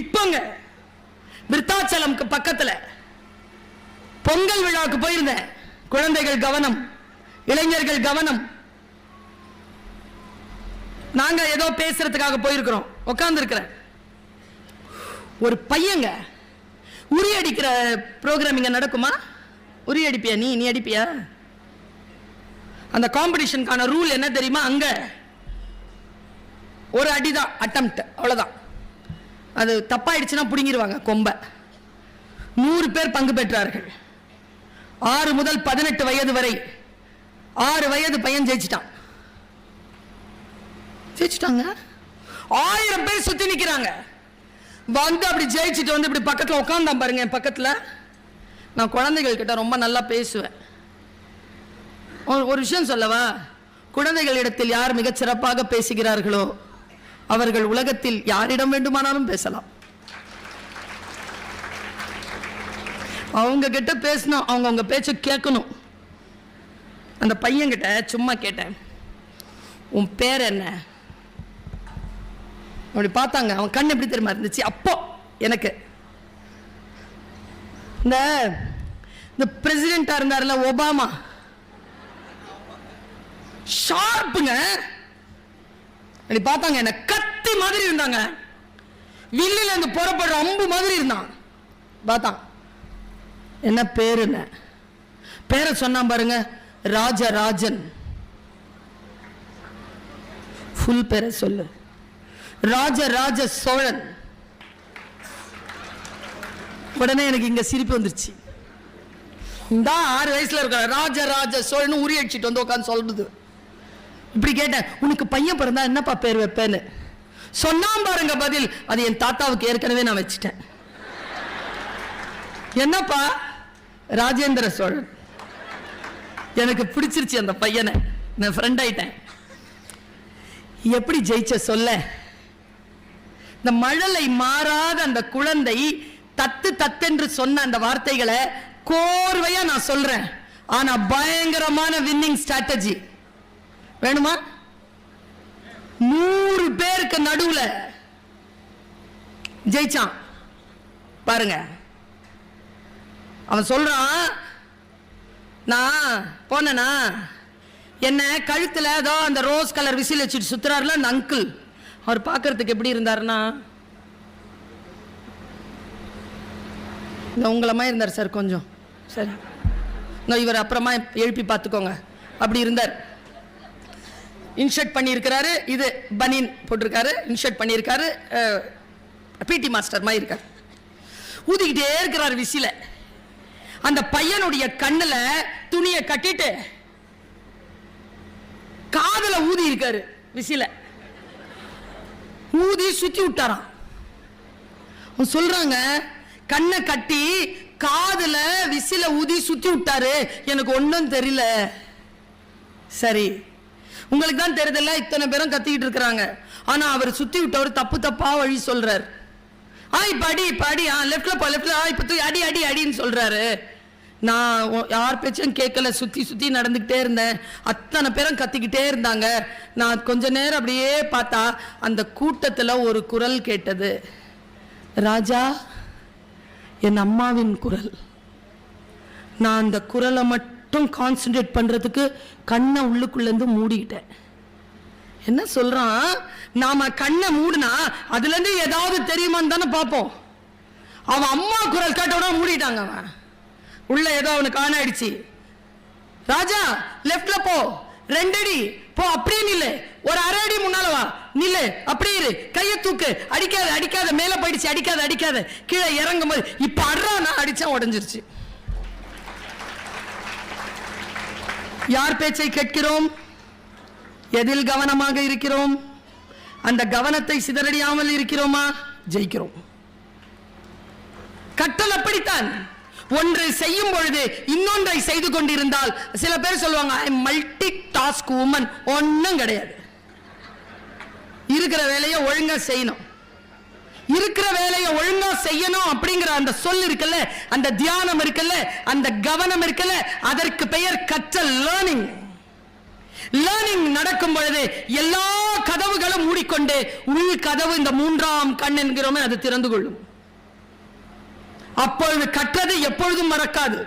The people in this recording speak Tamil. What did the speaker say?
இப்பங்க விருத்தாச்சலம்க்கு பக்கத்துல பொங்கல் விழாவுக்கு போயிருந்தேன். குழந்தைகள் கவனம் இளைஞர்கள் கவனம். நாங்க ஏதோ பேசுறதுக்காக போயிருக்கிறோம். உட்கார்ந்து இருக்கிறேன் ஒரு பையங்க உரி அடிக்கிற ப்ரோக்ராம் இங்க நடக்குமா? உரி அடிப்பியா நீ? நீ அடிப்பியா? அந்த காம்படிஷனுக்கான ரூல் என்ன தெரியுமா? அங்க ஒரு அடிதான் அட்டம் அவ்வளோதான் அது தப்பாயிடுச்சுன்னா பிடுங்கிடுவாங்க கொம்பை. நூறு பேர் பங்கு பெற்றார்கள். ஆறு முதல் பதினெட்டு வயது வரை ஆறு வயது பையன் ஜெயிச்சிட்டான். ஜெயிச்சிட்டாங்க? ஆயிரம் பேர் சுத்தி நிக்கிறாங்க. வந்து அப்படி ஜெயிச்சுட்டு வந்து இப்படி பக்கத்தில் உட்காந்தான் பாருங்க என் நான் குழந்தைகள் கிட்ட ரொம்ப நல்லா பேசுவேன். ஒரு- ஒரு விஷயம் சொல்லவா? குழந்தைகளிடத்தில் யார் மிகச் சிறப்பாக பேசுகிறார்களோ அவர்கள் உலகத்தில் யாரிடம் வேண்டுமானாலும் பேசலாம். அவங்க கிட்ட பேசணும் அவங்க அவங்க பேச்ச கேட்கணும். அந்த பையன்கிட்ட சும்மா கேட்டேன் உன் பேர் என்ன? அப்படி பார்த்தாங்க. அவன் கண் எப்படி தெரியுமா இருந்துச்சு? அப்போ எனக்கு. இந்த இந்த பிரசிடென்டா இருந்தார்ல ஒபாமா. ஷார்ப்புங்க அப்படி பார்த்தாங்க என்ன கத்தி மாதிரி இருந்தாங்க. வில்லில் இருந்து புறப்படுற அம்பு மாதிரி இருந்தான். பார்த்தான். என்ன பேருன்னு என்ன? பேரை சொன்னான் பாருங்க ராஜராஜன். ஃபுல் பேரை சொல்லு. ராஜராஜ சோழன். உடனே எனக்கு இங்க சிரிப்பு வந்துருச்சு. இந்த ஆறு வயசுல இருக்கிற ராஜராஜ சோழன் உரி அடிச்சிட்டு வந்து உட்காந்து சொல்றது. இப்படி கேட்டேன் உனக்கு பையன் பிறந்தா என்னப்பா பேர் வைப்பேன்னு. சொன்னான் பாருங்க பதில் அது என் தாத்தாவுக்கு ஏற்கனவே நான் வச்சிட்டேன். என்னப்பா? ராஜேந்திர சோழன். எனக்கு பிடிச்சிருச்சு அந்த பையனை. நான் ஃப்ரெண்ட் ஆயிட்டேன். எப்படி ஜெயிச்ச சொல்ல? இந்த மழலை மாறாத அந்த குழந்தை தத்து தத்தென்று சொன்ன அந்த வார்த்தைகளை கோர்வையா நான் சொல்றேன். ஆனா பயங்கரமான வின்னிங் ஸ்ட்ராட்டஜி வேணுமா? நூறு பேருக்கு நடுவில் ஜெயிச்சான். பாருங்க. அவன் சொல்றான் நான் போனேனா? என்ன கழுத்தில் ஏதோ அந்த ரோஸ் கலர் விசில் வச்சுட்டு சுத்துறாருல அந்த அங்கிள். அவர் பார்க்கறதுக்கு எப்படி இருந்தாருன்னா இந்த உங்களமா இருந்தார் சார் கொஞ்சம். சரி. இந்த இவர் அப்புறமா எழுப்பி பார்த்துக்கோங்க. அப்படி இருந்தார். இன்ஷர்ட் பண்ணியிருக்கிறாரு. இது பனியன் போட்டிருக்காரு. இன்ஷர்ட் பண்ணியிருக்காரு. பிடி மாஸ்டர் மாதிரி இருக்கார். ஊதிக்கிட்டே இருக்கிறார் விசில. அந்த பையனுடைய கண்ணில் துணியை கட்டிட்டு காதல ஊதி இருக்காரு விசில. ஊதி சுத்தி விட்டாராம். அவங்க சொல்றாங்க கண்ணை கட்டி காதல விசில ஊதி சுத்தி விட்டாரு. எனக்கு ஒன்றும் தெரியல. சரி உங்களுக்கு தான் தெரியுதுல்ல இத்தனை பேரும் கத்திக்கிட்டு இருக்கிறாங்க. ஆனால் அவர் சுற்றி விட்டவர் தப்பு தப்பாக வழி சொல்கிறார் ஆ இப்ப அடி இப்ப அடி ஆ லெஃப்டில் போ லெஃப்டில் ஆ இப்போ தூக்கி அடி அடி அடின்னு சொல்கிறாரு நான் யார் பேச்சும் கேட்கல சுற்றி சுற்றி நடந்துக்கிட்டே இருந்தேன். அத்தனை பேரும் கத்திக்கிட்டே இருந்தாங்க. நான் கொஞ்ச நேரம் அப்படியே பார்த்தா அந்த கூட்டத்தில் ஒரு குரல் கேட்டது. ராஜா என் அம்மாவின் குரல். நான் அந்த குரலை மட்டும் மட்டும் கான்சென்ட்ரேட் பண்ணுறதுக்கு கண்ணை உள்ளுக்குள்ளேருந்து மூடிக்கிட்டேன். என்ன சொல்கிறான் நாம் கண்ணை மூடினா அதுலேருந்து ஏதாவது தெரியுமான்னு தானே பார்ப்போம். அவன் அம்மா குரல் கேட்ட மூடிட்டாங்க அவன். உள்ளே ஏதோ அவனுக்கு ஆன் ஆயிடுச்சு. ராஜா லெஃப்ட்ல போ. ரெண்டடி போ அப்படியே நில்லு. ஒரு அரை அடி முன்னால வா. நில்லு. அப்படியே இரு. கையை தூக்கு. அடிக்காத அடிக்காத. மேலே போயிடுச்சு. அடிக்காத அடிக்காத. கீழே இறங்கும் போது இப்ப நான் அடித்தா உடஞ்சிருச்சு. யார் பேச்சை கேட்கிறோம்? எதில் கவனமாக இருக்கிறோம்? அந்த கவனத்தை சிதறடியாமல் இருக்கிறோமா? ஜெயிக்கிறோம். கட்டல் அப்படித்தான். ஒன்று செய்யும் பொழுது இன்னொன்றை செய்து கொண்டிருந்தால் சில பேர் சொல்லுவாங்க ஐ மல்டி டாஸ்க் உமன் ஒன்றும் கிடையாது. இருக்கிற வேலையை ஒழுங்கா செய்யணும். இருக்கிற வேலையை ஒழுங்கா செய்யணும் அப்படிங்கிற அந்த சொல் இருக்குல்ல அந்த தியானம் இருக்குல்ல அந்த கவனம் இருக்குல்ல அதற்கு பெயர் கற்றல் லேர்னிங் லேர்னிங் நடக்கும் பொழுது எல்லா கதவுகளும் மூடிக்கொண்டு உள் கதவு இந்த மூன்றாம் கண் என்கிறோமே அது திறந்து கொள்ளும். அப்பொழுது கற்றது எப்பொழுதும் மறக்காது.